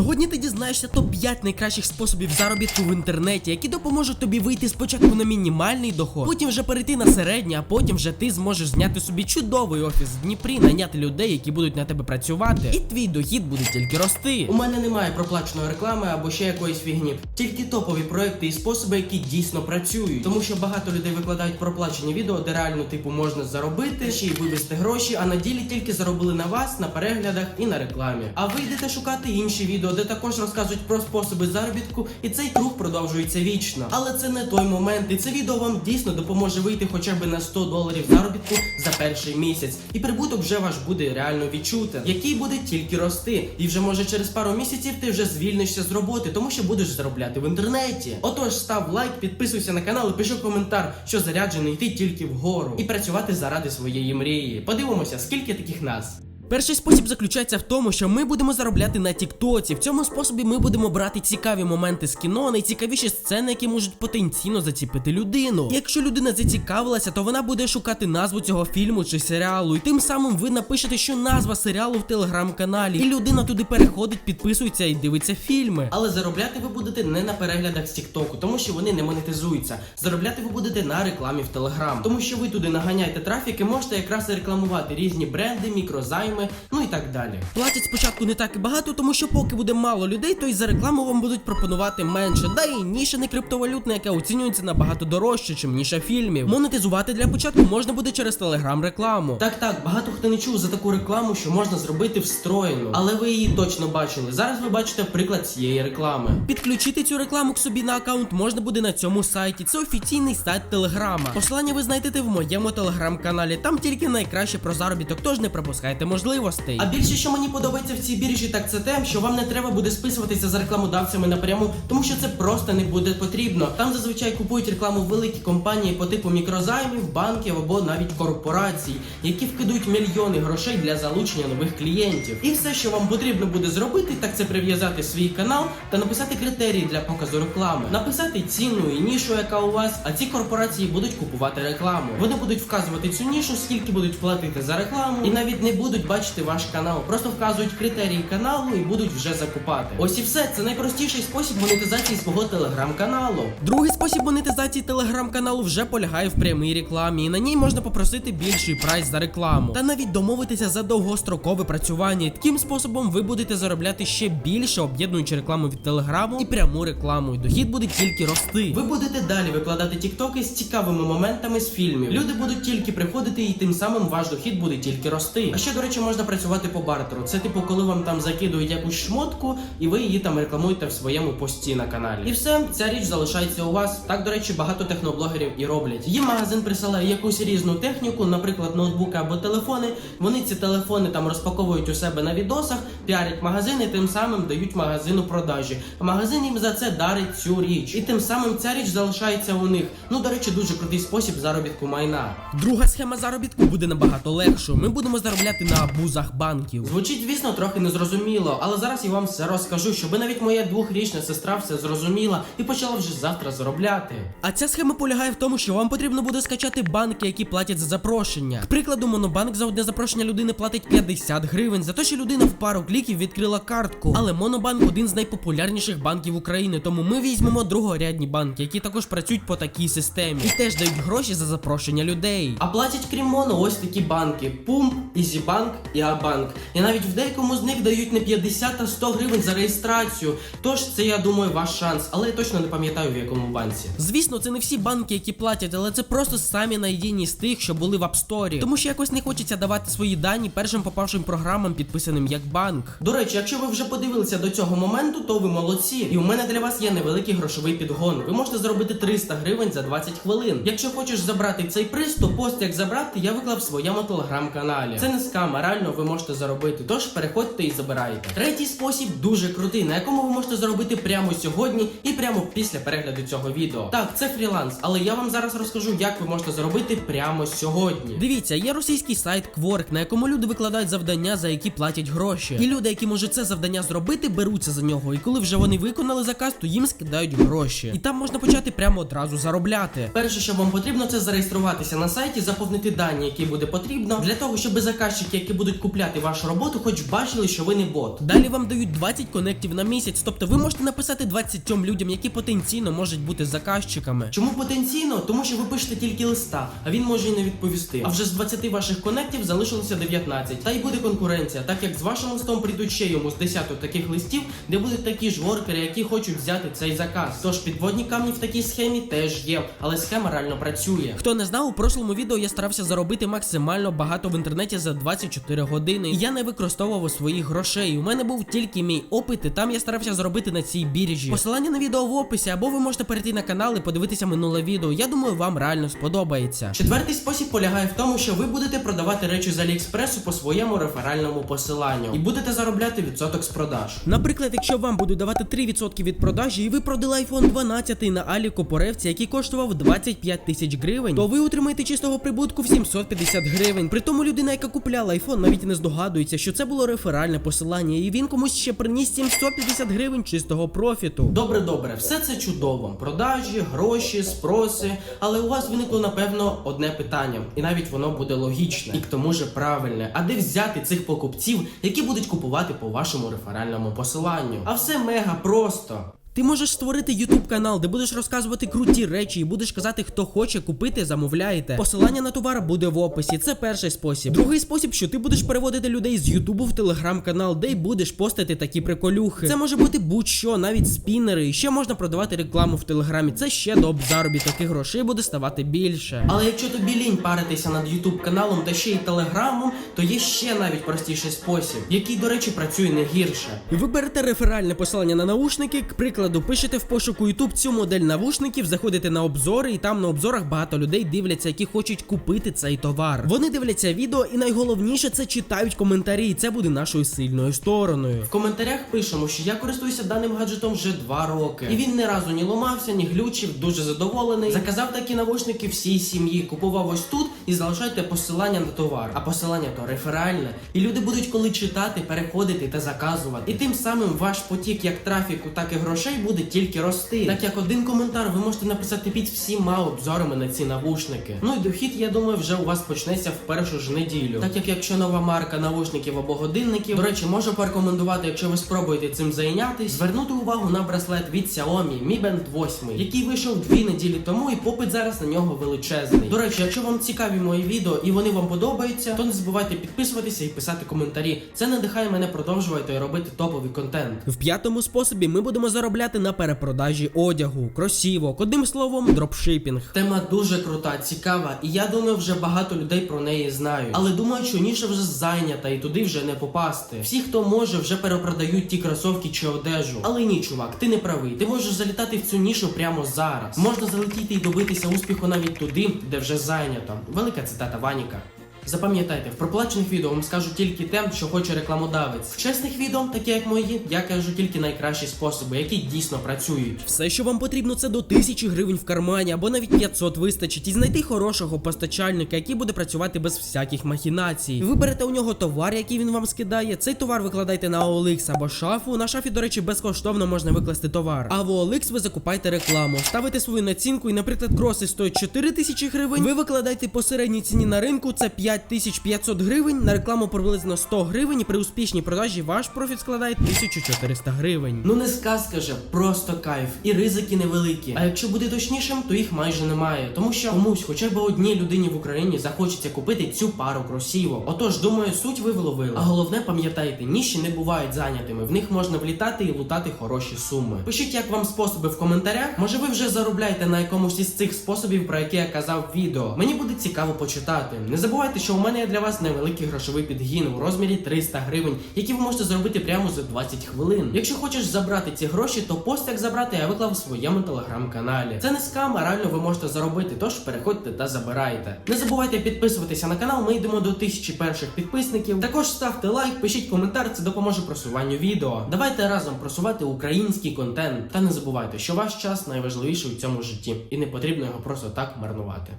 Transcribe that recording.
Сьогодні ти дізнаєшся топ-5 найкращих способів заробітку в інтернеті, які допоможуть тобі вийти спочатку на мінімальний доход, потім вже перейти на середній, а потім вже ти зможеш зняти собі чудовий офіс в Дніпрі, наняти людей, які будуть на тебе працювати, і твій дохід буде тільки рости. У мене немає проплаченої реклами або ще якоїсь фігні. Тільки топові проекти і способи, які дійсно працюють. Тому що багато людей викладають проплачені відео, де реально типу можна заробити, ще й вивести гроші, а на ділі тільки заробили на вас, на переглядах і на рекламі. А ви йдете шукати інші відео, де також розказують про способи заробітку, і цей круг продовжується вічно. Але це не той момент, і це відео вам дійсно допоможе вийти хоча б на 100 доларів заробітку за перший місяць. І прибуток вже ваш буде реально відчути, який буде тільки рости. І вже може через пару місяців ти вже звільнишся з роботи, тому що будеш заробляти в інтернеті. Отож, став лайк, підписуйся на канал і пиши коментар, що заряджений йти тільки вгору і працювати заради своєї мрії. Подивимося, скільки таких нас. Перший спосіб заключається в тому, що ми будемо заробляти на Тіктоці. В цьому способі ми будемо брати цікаві моменти з кіно, найцікавіші сцени, які можуть потенційно заціпити людину. Якщо людина зацікавилася, то вона буде шукати назву цього фільму чи серіалу, і тим самим ви напишете, що назва серіалу в телеграм-каналі, і людина туди переходить, підписується і дивиться фільми. Але заробляти ви будете не на переглядах з Тіктоку, тому що вони не монетизуються. Заробляти ви будете на рекламі в Телеграм, тому що ви туди наганяєте трафік і можете якраз рекламувати різні бренди, мікрозайми, ну і так далі. Платять спочатку не так і багато, тому що поки буде мало людей, то й за рекламу вам будуть пропонувати менше. Да і ніша не криптовалютна, яка оцінюється набагато дорожче, чим ніша фільмів. Монетизувати для початку можна буде через телеграм-рекламу. Так, так, багато хто не чув за таку рекламу, що можна зробити встроєну, але ви її точно бачили. Зараз ви бачите приклад цієї реклами. Підключити цю рекламу к собі на аккаунт можна буде на цьому сайті. Це офіційний сайт Телеграма. Посилання ви знайдете в моєму телеграм-каналі. Там тільки найкраще про заробіток, тож не пропускайте можливостей. А більше, що мені подобається в цій біржі, так це те, що вам не треба буде списуватися за рекламодавцями напряму, тому що це просто не буде потрібно. Там зазвичай купують рекламу великі компанії по типу мікрозаймів, банків або навіть корпорацій, які вкидуть мільйони грошей для залучення нових клієнтів. І все, що вам потрібно буде зробити, так це прив'язати свій канал та написати критерії для показу реклами, написати ціну і нішу, яка у вас, а ці корпорації будуть купувати рекламу. Вони будуть вказувати цю нішу, скільки будуть платити за рекламу, і навіть не будуть бачити ваш канал. Просто вказують критерії каналу і будуть вже закупати. Ось і все. Це найпростіший спосіб монетизації свого телеграм-каналу. Другий спосіб монетизації телеграм-каналу вже полягає в прямій рекламі, і на ній можна попросити більший прайс за рекламу. Та навіть домовитися за довгострокове працювання. І Таким способом ви будете заробляти ще більше, об'єднуючи рекламу від телеграму і пряму рекламу. І дохід буде тільки рости. Ви будете далі викладати тіктоки з цікавими моментами з фільмів. Люди будуть тільки приходити, і тим самим ваш дохід буде тільки рости. А ще, до речі, можна працювати по бартеру. Це типу, коли вам там закидують якусь шмотку, і ви її там рекламуєте в своєму пості на каналі. І все, ця річ залишається у вас. Так, до речі, багато техноблогерів і роблять. Їм магазин присилає якусь різну техніку, наприклад, ноутбуки або телефони. Вони ці телефони там розпаковують у себе на відосах, піарять магазини, тим самим дають магазину продажі. А магазин їм за це дарить цю річ. І тим самим ця річ залишається у них. Ну, до речі, дуже крутий спосіб заробітку майна. Друга схема заробітку буде набагато легшою. Ми будемо заробляти на абузах банків. Звучить, звісно, трохи незрозуміло, але зараз я вам все розкажу, щоби навіть моя двохрічна сестра все зрозуміла і почала вже завтра заробляти. А ця схема полягає в тому, що вам потрібно буде скачати банки, які платять за запрошення. К прикладу, монобанк за одне запрошення людини платить 50 гривень за те, що людина в пару кліків відкрила картку. Але монобанк один з найпопулярніших банків України, тому ми візьмемо другорядні банки, які також працюють по такій системі і теж дають гроші за запрошення людей. А платять крім моно ось такі банки: Пумп, Ізібанк і Абанк. І навіть в деякому з них дають не 50, а 100 гривень за реєстрацію. Тож це, я думаю, ваш шанс, але я точно не пам'ятаю в якому банці. Звісно, це не всі банки, які платять, але це просто самі найдійні з тих, що були в App Store. Тому що якось не хочеться давати свої дані першим попавшим програмам, підписаним як банк. До речі, якщо ви вже подивилися до цього моменту, то ви молодці. І у мене для вас є невеликий грошовий підгон. Ви можете зробити 300 гривень за 20 хвилин. Якщо хочеш забрати цей приз, то пост як забрати я виклав в своєму телеграм-каналі. Це не скам, а реально ви можете заробити. Тож переходьте і забирайте. Третій спосіб дуже крутий, на якому ви можете заробити прямо сьогодні і прямо після перегляду цього відео. Так, це фріланс, але я вам зараз розкажу, як ви можете заробити прямо сьогодні. Дивіться, є російський сайт Quark, на якому люди викладають завдання, за які платять гроші. І люди, які можуть це завдання зробити, беруться за нього. І коли вже вони виконали заказ, то їм скидають гроші. І там можна почати прямо одразу заробляти. Перше, що вам потрібно, це зареєструватися на сайті, заповнити дані, які буде потрібно, для того, щоб заказчики, які будуть купляти вашу роботу, хоч бачили, що ви не бот. Далі вам дають 20 конектів на місяць, тобто ви можете написати 20 людям, які потенційно можуть бути заказчиками. Чому потенційно? Тому що ви пишете тільки листа, а він може і не відповісти. А вже з 20 ваших конектів залишилося 19. Та й буде конкуренція, так як з вашим листом прийдуть ще йому з десяток таких листів, де будуть такі ж воркери, які хочуть взяти цей заказ. Тож підводні камні в такій схемі теж є, але схема реально працює. Хто не знав, у прошлому відео я старався заробити максимально багато в інтернеті за 24 години. Я не використовував своїх грошей. У мене був тільки мій опит, і там я старався заробити на цій біржі. Посилання на відео в описі, або ви можете перейти на канал і подивитися минуле відео. Я думаю, вам реально сподобається. Четвертий спосіб полягає в тому, що ви будете продавати речі з Аліекспресу по своєму реферальному посиланню і будете заробляти відсоток з продаж. Наприклад, якщо вам будуть давати 3% від продажі, і ви продали iPhone 12 на Аліку по ревці, який коштував 25 тисяч гривень, то ви отримаєте чистого прибутку в 750 гривень. При тому людина, яка купляла iPhone, навіть не здогадується, що це було реферальне посилання, і він комусь ще приніс 750 гривень чистого профіту. Добре, добре, все це чудово. Продажі, гроші, спроси. Але у вас виникло напевно одне питання, і навіть воно буде логічне і к тому же правильне. А де взяти цих покупців, які будуть купувати по вашому реферальному посиланню? А все мега просто. Ти можеш створити YouTube канал, де будеш розказувати круті речі і будеш казати, хто хоче купити, замовляйте. Посилання на товар буде в описі. Це перший спосіб. Другий спосіб, що ти будеш переводити людей з Ютубу в телеграм-канал, де й будеш постити такі приколюхи. Це може бути будь-що, навіть спінери. І ще можна продавати рекламу в телеграмі. Це ще до заробіток і грошей буде ставати більше. Але якщо тобі лінь паритися над YouTube каналом та ще й телеграмом, то є ще навіть простіший спосіб, який, до речі, працює не гірше. Ви берете реферальне посилання на наушники, к прикладу, пишете в пошуку YouTube цю модель навушників, заходите на обзори, і там на обзорах багато людей дивляться, які хочуть купити цей товар. Вони дивляться відео, і найголовніше це читають коментарі, і це буде нашою сильною стороною. В коментарях пишемо, що я користуюся даним гаджетом вже два роки, і він ні разу ні ломався, ні глючив, дуже задоволений. Заказав такі навушники всій сім'ї, купував ось тут і залишайте посилання на товар. А посилання то реферальне. І люди будуть коли читати, переходити та заказувати. І тим самим ваш потік як трафіку, так і грошей буде тільки рости. Так як один коментар ви можете написати під всіма обзорами на ці навушники. Ну і дохід, я думаю, вже у вас почнеться в першу ж неділю. Так як якщо нова марка навушників або годинників, до речі, можу порекомендувати, якщо ви спробуєте цим зайнятись, звернути увагу на браслет від Xiaomi Mi Band 8, який вийшов дві неділі тому, і попит зараз на нього величезний. До речі, якщо вам цікаві мої відео і вони вам подобаються, то не забувайте підписуватися і писати коментарі. Це надихає мене продовжувати робити топовий контент. В п'ятому способі ми будемо заробляти на перепродажі одягу, кросівок, одним словом, дропшипінг. Тема дуже крута, цікава, і я думаю, вже багато людей про неї знають. Але думаю, що ніша вже зайнята і туди вже не попасти. Всі, хто може, вже перепродають ті кросовки чи одежу. Але ні, чувак, ти не правий. Ти можеш залітати в цю нішу прямо зараз. Можна залетіти і добитися успіху навіть туди, де вже зайнято. Велика цитата Ваніка. Запам'ятайте, в проплачених відео вам скажу тільки те, що хоче рекламодавець. В чесних відео, такі як мої, я кажу тільки найкращі способи, які дійсно працюють. Все, що вам потрібно, це до 1000 гривень в кармані або навіть 500 вистачить, і знайти хорошого постачальника, який буде працювати без всяких махінацій. Виберете у нього товар, який він вам скидає. Цей товар викладайте на OLX або шафу. На шафі, до речі, безкоштовно можна викласти товар. А в OLX ви закупаєте рекламу, ставите свою націнку, і, наприклад, кроси стоять 4000 гривень. Ви викладаєте по середній ціні на ринку, це 5500 гривень. На рекламу приблизно 100 гривень. І при успішній продажі ваш профіт складає 1400 гривень. Ну не сказка же, просто кайф. І ризики невеликі. А якщо буде точнішим, то їх майже немає. Тому що комусь, хоча б одній людині в Україні захочеться купити цю пару кросівок. Отож, думаю, суть ви вловили. А головне, пам'ятайте, ніші не бувають зайнятими. В них можна влітати і лутати хороші суми. Пишіть, як вам способи в коментарях. Може, ви вже заробляєте на якомусь із цих способів, про які я казав відео. Мені буде цікаво почитати. Не забувайте, що у мене є для вас невеликий грошовий підгін у розмірі 300 гривень, які ви можете зробити прямо за 20 хвилин. Якщо хочеш забрати ці гроші, то пост як забрати я виклав в своєму телеграм-каналі. Це не скам, а реально ви можете заробити, тож переходьте та забирайте. Не забувайте підписуватися на канал, ми йдемо до тисячі перших підписників. Також ставте лайк, пишіть коментар, це допоможе просуванню відео. Давайте разом просувати український контент. Та не забувайте, що ваш час найважливіший у цьому житті, і не потрібно його просто так марнувати.